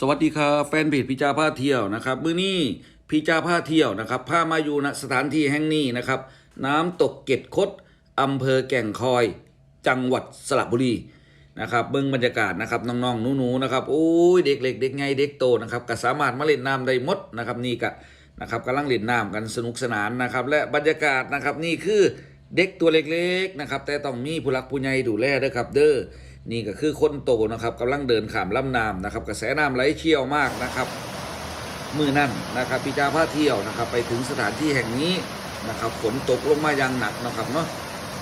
สวัสดีครับแฟนเพจพิจาพาเที่ยวนะครับมื้อนี้พิจาพาเที่ยวนะครับพามาอยู่ณสถานที่แห่งนี้นะครับ น้ำตกเก็ดคดอำเภอแก่งคอย จังหวัดสระบุรีนะครับเบื้องบรรยากาศนะครับน้องๆหนูๆนะครับโอ้ยเด็กเล็กเด็กไงเด็กโตนะครับก็สามารถมาเล่นน้ำได้หมดนะครับนี่ก็นะครับกำลังเล่นน้ำกันสนุกสนานนะครับ และบรรยากาศนะครับนี่คือ เด็กตัวเล็กๆนะครับแต่ต้องมีผู้หลักผู้ใหญ่ดูแลด้วยครับเด้อนี่ก็คือคนโตนะครับกำลังเดินข้ามลำน้ำนะครับ กระแสน้ำไหลเชี่ยวมากนะครับมือนั่นนะครับพิจาพาเที่ยวนะครับ ไปถึงสถานที่แห่งนี้นะครับฝนตกลงมาอย่างหนักนะครับเนาะ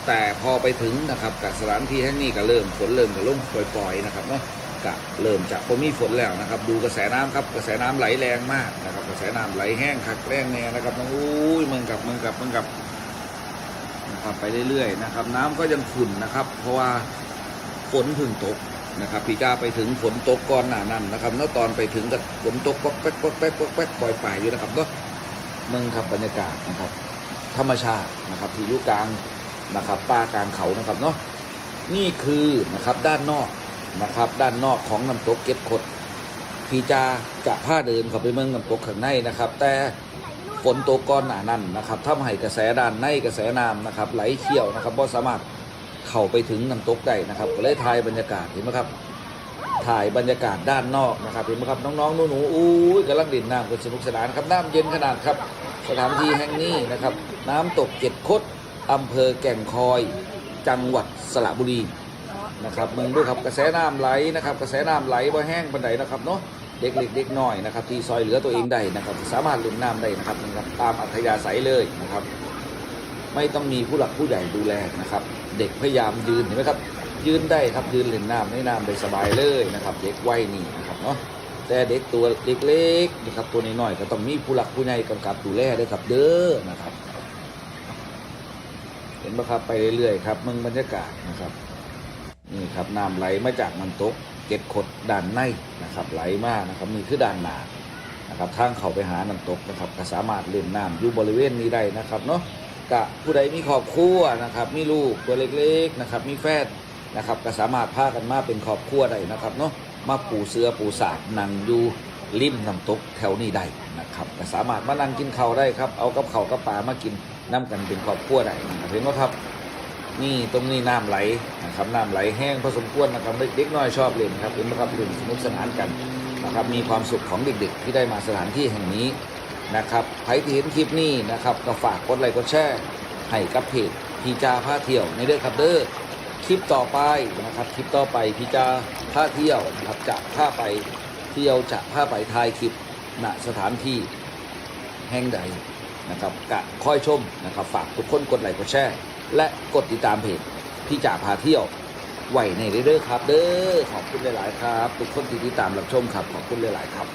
แต่พอไปถึงนะครับกับสถานที่แห่งนี้ก็เริ่มฝนเริ่มจะลงปล่อยๆนะครับเนาะก็เริ่มจะพอมีฝนแล้วนะครับ ดูกระแสน้ำครับกระแสน้ำไหลแรงมากนะครับ กระแสน้ำไหลแห้งคักแรงแน่นะครับน้องอุ้ยมืองกับมืองกับมืองกับ นะครับไปเรื่อยๆนะครับ น้ำก็ยังขุ่นนะครับ เพราะว่าฝนเพึ่งตกนะครับพี่จ้าไปถึงฝนตกก่อนหน้านั้นนะครับแล้วตอนไปถึงก็ฝนตกป๊อกแป๊กป๊อกแป๊กป๊อกแป๊กปล่อยป่ายอยู่นะครับเนาะเมืองครับบรรยากาศนะครับ ธรรมชาตินะครับที่อยู่กลางนะครับป่ากลางเขานะครับเนาะนี่คือนะครับด้านนอกนะครับ ด้านนอกของน้ำตกเก็ดขดพี่จาจะพาเดินเข้าไปเมืองน้ำตกข้างในนะครับ แต่ ฝนตกก่อนหนานั้นนะครับทำให้กระแสด้านในกระแสน้ำนะครับ ไหลเชี่ยวนะครับบ่สามารถเข้าไปถึงน้ำตกได้นะครับ ก็เลยถ่ายบรรยากาศเห็นไหมครับ ถ่ายบรรยากาศด้านนอกนะครับเห็นไหมครับน้องๆหนูๆอู้ยกำลังเล่นน้ำกันสนุกสนานครับน้ำเย็นขนาดครับ สถานที่แห่งนี้นะครับ น้ำตกเจ็ดคดอำเภอแก่งคอย จังหวัดสระบุรีนะครับมึงด้วยครับกระแสน้ำไหลนะครับ กระแสน้ำไหลบ่แห้งบันไดนะครับเนาะ เด็กเล็กเด็กน้อยนะครับ ที่ซอยเหลือตัวเองได้นะครับ สามารถเล่นน้ำได้นะครับนะครับ ตามอัธยาศัยเลยนะครับ ไม่ต้องมีผู้หลักผู้ใหญ่ดูแลนะครับ เด็กพยายามยืนเห็นไหมครับ ยืนได้ครับยืนเล่นน้ำในน้ำได้สบายเลยนะครับ เด็กวัยนี่นะครับเนาะแต่เด็กตัวเล็กๆนะครับตัวน้อยๆก็ต้องมีผู้หลักผู้ใหญ่กำกับดูแลด้วยครับเด้อนะครับ เห็นไหมครับไปเรื่อยๆครับมึงบรรยากาศนะครับนี่ครับน้ำไหลมาจากน้ำตกเก็ดขดด้านใน นะครับไหลมากนะครับนี่คือด้านหนานะครับทางเขาไปหาน้ำตกนะครับก็สามารถเล่นน้ำอยู่บริเวณนี้ได้นะครับเนาะกะผู้ใดมีครอบครัวนะครับ มีลูกตัวเล็กๆนะครับ มีแฟนนะครับก็สามารถพากันมาเป็นครอบครัวได้นะครับเนาะมาปูเสือปูสาดนั่งอยู่ริมน้ำตกแถวนี้ได้นะครับก็สามารถมานั่งกินข้าวได้ครับเอากับข้าวกับปลามากินน้ำกันเป็นครอบครัวได้เห็นไหมครับ นี่ตรงนี้น้ำไหลนะครับน้ำไหลแห้งพอสมควรนะครับเด็กๆน้อยชอบเล่นครับเห็นไหมครับเล่นสนุกสนานกันนะครับมีความสุขของเด็กๆ ที่ได้มาสถานที่แห่งนี้นะครับใครที่เห็นคลิปนี้นะครับก็ฝากกดไลค์กดแชร์ให้กับเพจพีจาพาเที่ยวในเด้อครับเด้อคลิปต่อไปนะครับคลิปต่อไปพีจาพาเที่ยวนะครับจะพาไปเที่ยวจะพาไปถ่ายคลิปณสถานที่แห่งใดนะครับกะค่อยชมนะครับฝากทุกคนกดไลค์กดแชร์ และกดติดตามเพจพี่จ่าพาเที่ยวไว้ในเด้อครับ เด้อขอบคุณหลาย ๆ ครับ ทุกคนที่ติดตามรับชมครับ ขอบคุณหลาย ๆ ครับ